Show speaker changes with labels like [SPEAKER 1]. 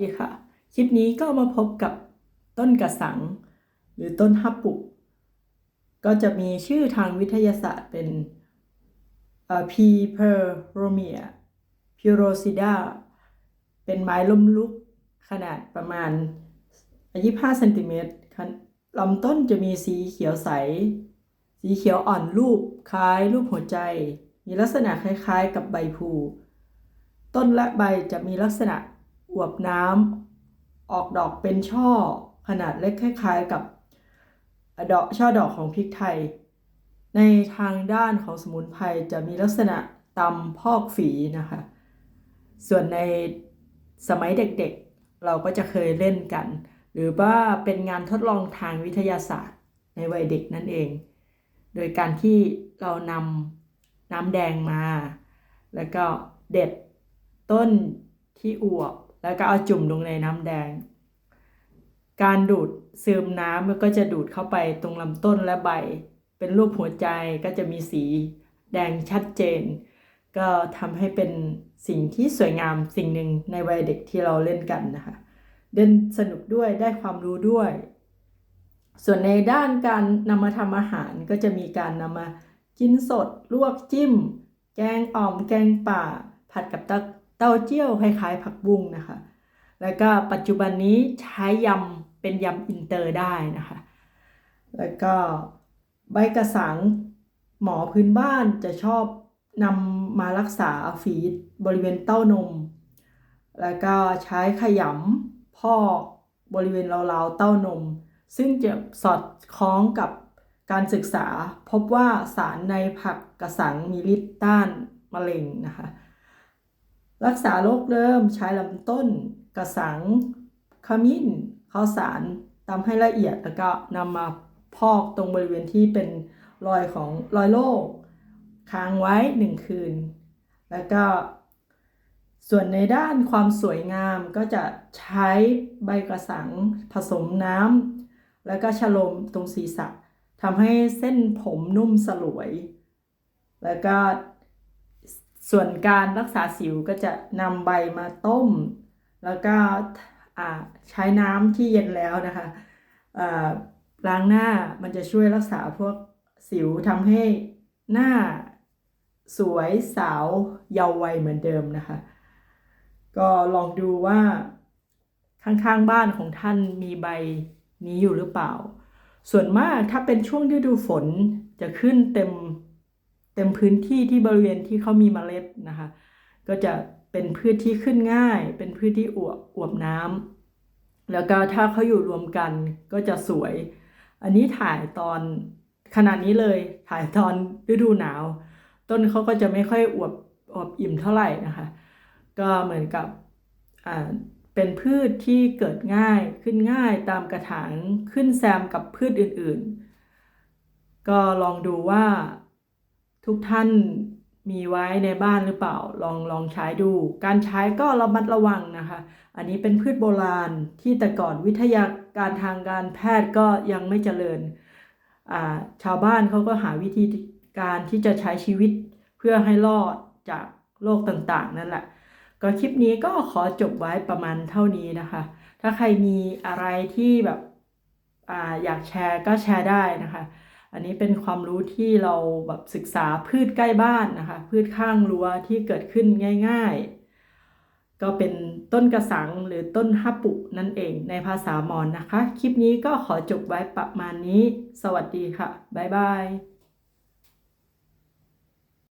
[SPEAKER 1] ดีค่ะ คลิปนี้ก็มาพบกับต้นกระสัง หรือต้นฮับปุก ก็จะมีชื่อทางวิทยาศาสตร์เป็นเอ่อ P. peromia purosida เป็นไม้ล้มลุกขนาดประมาณ 25เซนติเมตรลำต้นจะมีสีเขียวใส สีเขียวอ่อนรูปคล้ายรูปหัวใจ มีลักษณะคล้ายๆ กับใบพลูต้นและใบจะมีลักษณะ อวบน้ำออกดอกเป็นช่อขนาดเล็กคล้ายๆกับดอกช่อดอกของพริกไทย ในทางด้านของสมุนไพรจะมีลักษณะตำพอกฝีนะคะ ส่วนในสมัยเด็กๆ เราก็จะเคยเล่นกัน หรือว่าเป็นงานทดลองทางวิทยาศาสตร์ในวัยเด็กนั่นเอง โดยการที่เรานำน้ำแดงมา แล้วก็เด็ดต้นที่อวบ แล้วก็เอาจุ่มลงในน้ำแดง การดูดซึมน้ำมันก็จะดูดเข้าไปตรงลำต้นและใบ เป็นรูปหัวใจก็จะมีสีแดงชัดเจน ก็ทำให้เป็นสิ่งที่สวยงามสิ่งหนึ่งในวัยเด็กที่เราเล่นกันนะคะเล่นสนุกด้วยได้ความรู้ด้วย ส่วนในด้านการนำมาทำอาหารก็จะมีการนำมากินสด ลวกจิ้ม แกงอ่อม แกงป่า ผัดกับเต้า เต้าเจี้ยวคล้ายๆ ผักบุ้งนะคะ แล้วก็ปัจจุบันนี้ใช้ยำเป็นยำอินเตอร์ได้นะคะ แล้วก็ใบกระสังหมอพื้นบ้านจะชอบนำมารักษาฝีบริเวณเต้านม แล้วก็ใช้ขยำพอกบริเวณราวๆเต้านม ซึ่งจะสอดคล้องกับการศึกษา พบว่าสารในผักกระสังมีฤทธิ์ต้านมะเร็งนะคะ รักษาโรคเริ่มใช้ลำต้น กระสัง ขมิ้นข้าวสารตำให้ละเอียดแล้วก็นำมาพอกตรงบริเวณที่เป็นรอยของรอยโรคค้างไว้หนึ่งคืน แล้วก็ ส่วนในด้านความสวยงามก็จะใช้ใบกระสังผสมน้ำแล้วก็ฉลมตรงศีรษะทำให้เส้นผมนุ่มสลวย แล้วก็ ส่วนการรักษาสิวก็จะนำใบมาต้ม แล้วก็ใช้น้ำที่เย็นแล้วนะคะล้างหน้ามันจะช่วยรักษาพวกสิวทำให้หน้าสวยสาวเยาว์วัยเหมือนเดิมนะคะ ก็ลองดูว่าข้างๆบ้านของท่านมีใบนี้อยู่หรือเปล่า ส่วนมากถ้าเป็นช่วงฤดูฝนจะขึ้นเต็ม เต็มพื้นที่ที่บริเวณที่เขามีเมล็ดนะคะ ก็จะเป็นพืชที่ขึ้นง่าย เป็นพืชที่อวบอวบน้ำแล้วก็ถ้าเขาอยู่รวมกันก็จะสวย อันนี้ถ่ายตอนขนาดนี้เลยถ่ายตอนฤดูหนาว ต้นเขาก็จะไม่ค่อยอวบอวบอิ่มเท่าไหร่นะคะ ก็เหมือนกับอ่าเป็นพืชที่เกิดง่ายขึ้นง่ายตามกระถางขึ้นแซมกับพืชอื่นๆ ก็ลองดูว่า ทุกท่านมีไว้ในบ้านหรือเปล่าลองลองใช้ดู การใช้ก็ระมัดระวังนะคะ อันนี้เป็นพืชโบราณที่แต่ก่อนวิทยาการทางการแพทย์ก็ยังไม่เจริญชาวบ้านเขาก็หาวิธีการที่จะใช้ชีวิตเพื่อให้รอดจากโรคต่างๆ นั่นแหละ ก็คลิปนี้ก็ขอจบไว้ประมาณเท่านี้นะคะ ถ้าใครมีอะไรที่แบบออยากแชร์ก็แชร์ได้นะคะ อันนี้เป็นความรู้ที่เราแบบศึกษาพืชใกล้บ้านนะคะ พืชข้างรั้วที่เกิดขึ้นง่าย ๆ ก็เป็นต้นกระสังหรือต้นฮับปุนั่นเองในภาษามอนนะคะ คลิปนี้ก็ขอจบไว้ประมาณนี้ สวัสดีค่ะ บ๊ายบาย